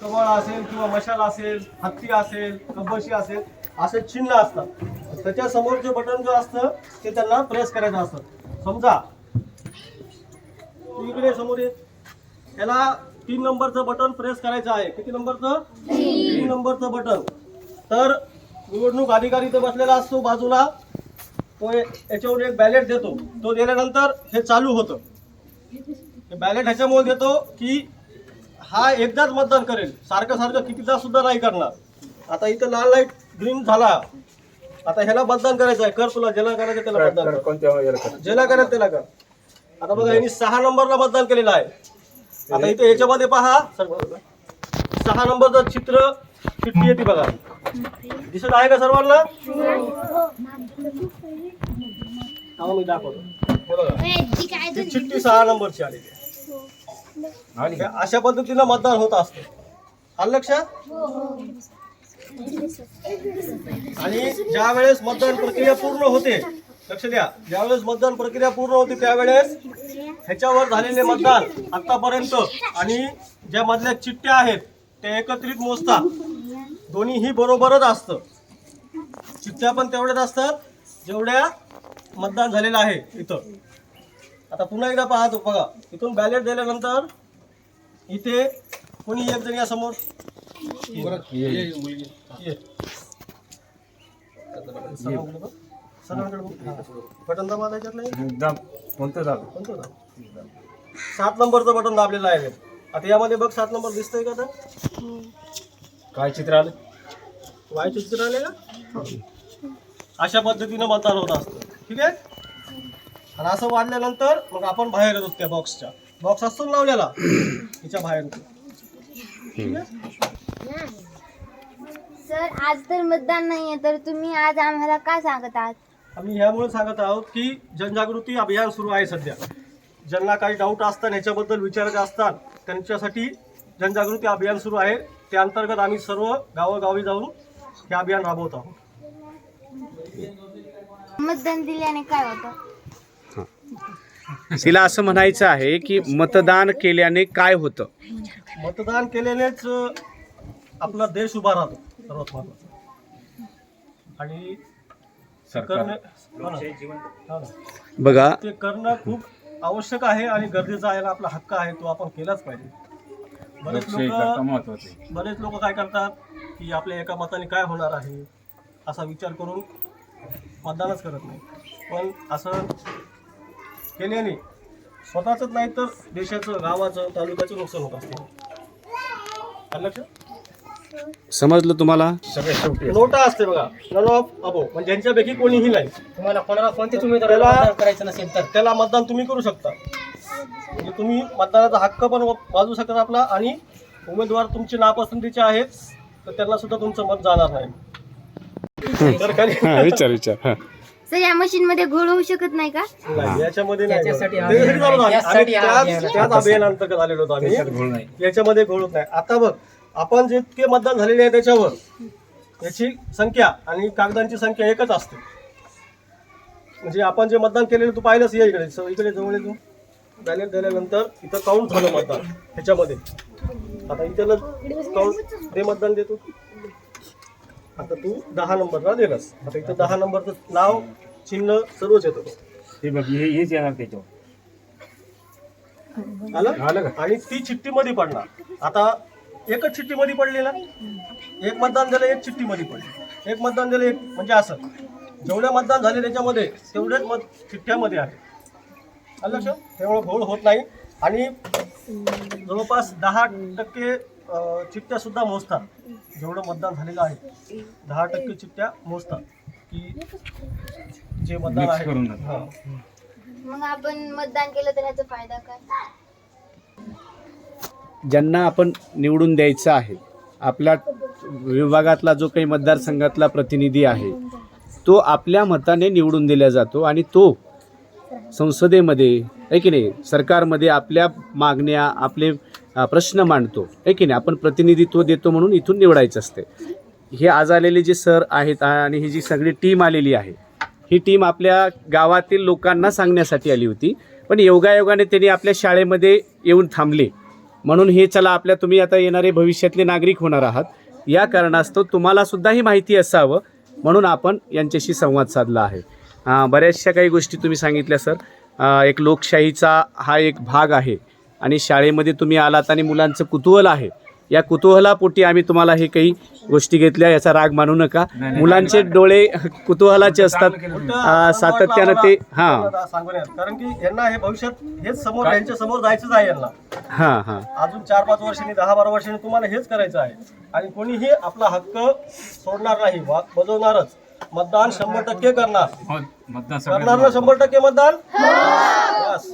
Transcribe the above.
कमळ असेल किंवा मशाल असेल हत्ती असेल कब्बशी असेल असे चिन्ह असतात. त्याच्या समोरचे बटन जो असतं ते त्यांना प्रेस करायचं असतं. समजा इकडे समोर ये त्याला तीन नंबरचं बटन प्रेस करायचं आहे. किती नंबरचं? तीन नंबरचं बटन. तर निवडणूक अधिकारी इथं बसलेला असतो बाजूला. तो याच्यावर एक बॅलेट देतो. तो दिल्यानंतर हे चालू होतं. बॅलेट ह्याच्यामुळे देतो की हा एकदाच मतदान करेल. सारखं सारखं कितीदा सुद्धा नाही करणार. आता इथं लाल लाइट ग्रीन झाला. आता ह्याला मतदान करायचं आहे. कर तुला ज्याला करायचं त्याला मतदान कर. ज्याला करायचं त्याला कर. आता बघा यांनी सहा नंबरला मतदान केलेलं आहे. आता इथे याच्यामध्ये पहा. सहा नंबरचं चित्र चिठ्ठी येते बघा. दिसत आहे का सर्वांना? मी दाखवतो. चिठ्ठी सहा नंबरची आलेली आहे. आली का? अशा पद्धतीनं मतदान होत असतं. आलं लक्षात? आणि ज्या वेळेस मतदान प्रक्रिया पूर्ण होते लक्ष द्या ज्यावेळेस मतदान प्रक्रिया पूर्ण होते त्यावेळेस ह्याच्यावर झालेले मतदान आतापर्यंत आणि ज्या मधल्या चिठ्ठ्या आहेत त्या एकत्रित मोजतात. दोन्हीही बरोबरच असतं. चिठ्ठ्या पण तेवढ्याच असतात जेवढ्या मतदान झालेलं आहे इथं. आता पुन्हा एकदा पाहतो बघा. इथून बॅलेट दिल्यानंतर इथे कोणी एक जण या समोर. बटन दाबा त्याच्यात नाही दाब. कोणतं दाब? कोणतं दाब? सात नंबरचं बटन दाबलेलं आहे. आता यामध्ये बघ सात नंबर दिसतंय का तर काय चित्र आलं? वाय चित्र आले का अशा पद्धतीनं मतदान होत असतं. ठीक आहे? आणि असं वाढल्यानंतर मग आपण बाहेर येतो त्या बॉक्सच्या बॉक्स असतो ना लावलेला. तिच्या बाहेर येतो सर आज तर मतदान नाहीये तर तुम्ही आज आम्हाला काय सांगत आहात? आम्ही ह्यामुळे सांगत आहोत की जनजागृती अभियान सुरू आहे सध्या. ज्यांना काही डाऊट असतात ह्याच्याबद्दल विचारायचे असतात त्यांच्यासाठी जनजागृती अभियान सुरू आहे. त्या अंतर्गत आम्ही सर्व गावोगावी जाऊन हे अभियान राबवत आहोत. मतदान दिल्याने काय होतं? तिला असं म्हणायचं आहे की मतदान केल्याने काय होतं? मतदान केलेलेच अ, आपला देश उभा राहतो सर्वात महत्वाचं. आणि हो ना. हो ना. बघा. ते करणं खूप आवश्यक आहे आणि गरजेचं आहे आणि आपला हक्क आहे तो आपण केलाच पाहिजे. बरेच लोक महत्त्वाचे बरेच लोक काय करतात की आपल्या एका मताने काय होणार आहे असा विचार करून मतदानच करत नाही. पण असं केल्याने स्वतःच नाही तर देशाचं गावाचं तालुक्याचं नुकसान होत असते. लक्षात? समजलं तुम्हाला? शेवटी नोटा असते बघा. None of above. म्हणजे ज्यांच्यापैकी कोणीही नाही. तुम्हाला कोणाला कोणतेच उमेदवार त्याला- मतदान करायचं नसेल तर. त्याला मतदान तुम्ही करू शकता. म्हणजे तुम्ही मतदानाचा हक्क पण वाजवू शकता आपला आणि उमेदवार तुमचे नापसंतीचे आहेत तर त्यांना सुद्धा तुमचं मत जाणार नाही. तर खाली हा, विचार विचार. हा. सर या मशीन मध्ये घोळ होऊ शकत नाही का? नाही याच्यामध्ये नाही त्याच्यासाठी घोळ. त्याच्यासाठी आलो. आम्ही. त्याच्यासाठी आम्ही हा त्याच- आलेलो होतो त्याच्यात आम्ही घोळ नाही. याच्यामध्ये घोळत नाही. आता बघ आपण जितके मतदान झालेले आहे त्याच्यावर याची संख्या आणि कागदांची संख्या एकच असते. म्हणजे आपण जे मतदान केलेलं तू पाहिलंच या इकडे. स- इकडे जवळ ये तू. बॅलेट दिल्यानंतर इथं काउंट झालं मतदान ह्याच्यामध्ये. आता इथं काउंट ते मतदान देतो आता तू दहा नंबरला दिलास. आता इथं दहा नंबरचं नाव चिन्ह सर्वच येतं हे बघ हे हेच येणार त्याच्यावर. आलं? आणि ती चिठ्ठीमध्ये पडणार. आता एकच चिठ्ठीमध्ये पडली ना एक मतदान झालं एक चिठ्ठीमध्ये पडली. एक मतदान झालं एक म्हणजे असं. जेवढे मतदान झाले त्याच्यामध्ये तेवढेच मत चिठ्ठ्यामध्ये आहे. आलं लक्षात? त्यामुळे घोळ होत नाही. आणि जवळपास दहा टक्के अं, चिठ्ठ्या सुद्धा मोजतात जेवढं मतदान झालेलं आहे दहा टक्के चिठ्ठ्या मोजतात की जे मतदान आहे. हां. मग आपण मतदान केलं तर ह्याचा फायदा काय ज्यांना आपण निवडून द्यायचं आहे आपल्या विभागातला जो काही मतदारसंघातला प्रतिनिधी आहे तो आपल्या मताने निवडून दिला जातो आणि तो संसदेमध्ये आहे की नाही सरकारमध्ये आपल्या मागण्या आपले प्रश्न मांडतो. आहे की नाही? आपण प्रतिनिधित्व देतो म्हणून इथून निवडायचं असते. हे आज आलेले जे सर आहेत आणि ही जी सगळी टीम आलेली आहे ही टीम आपल्या गावातील लोकांना सांगण्यासाठी आली होती. पण योगायोगाने त्यांनी आपल्या शाळेमध्ये येऊन थांबले. म्हणून हे चला आपल्या तुम्ही आता येणारे भविष्यातले नागरिक होणार आहात. या कारणास्तव तुम्हाला सुद्धा ही माहिती असावं म्हणून आपण यांच्याशी संवाद साधला आहे. बऱ्याचशा काही गोष्टी तुम्ही सांगितल्या सर. एक लोकशाहीचा हा एक भाग आहे. आणि शाळेमध्ये तुम्ही आलात आणि मुलांचं कुतूहल आहे. या कुतूहलापोटी आम्ही तुम्हाला हे काही गोष्टी घेतल्या याचा राग मानू नका. मुलांचे डोळे कुतूहलाचे असतात. सातत्यानं ते हां. कारण की यांना हे भविष्यात हेच समोर यांच्या समोर जायचंच आहे यांना. हां हां. अजून चार पाच वर्षांनी दहा बारा वर्षांनी तुम्हाला हेच करायचं आहे. आणि कोणीही आपला हक्क सोडणार नाही बजावणारच. मतदान शंभर टक्के करणार. मतदान करणार ना शंभर टक्के मतदान? बस.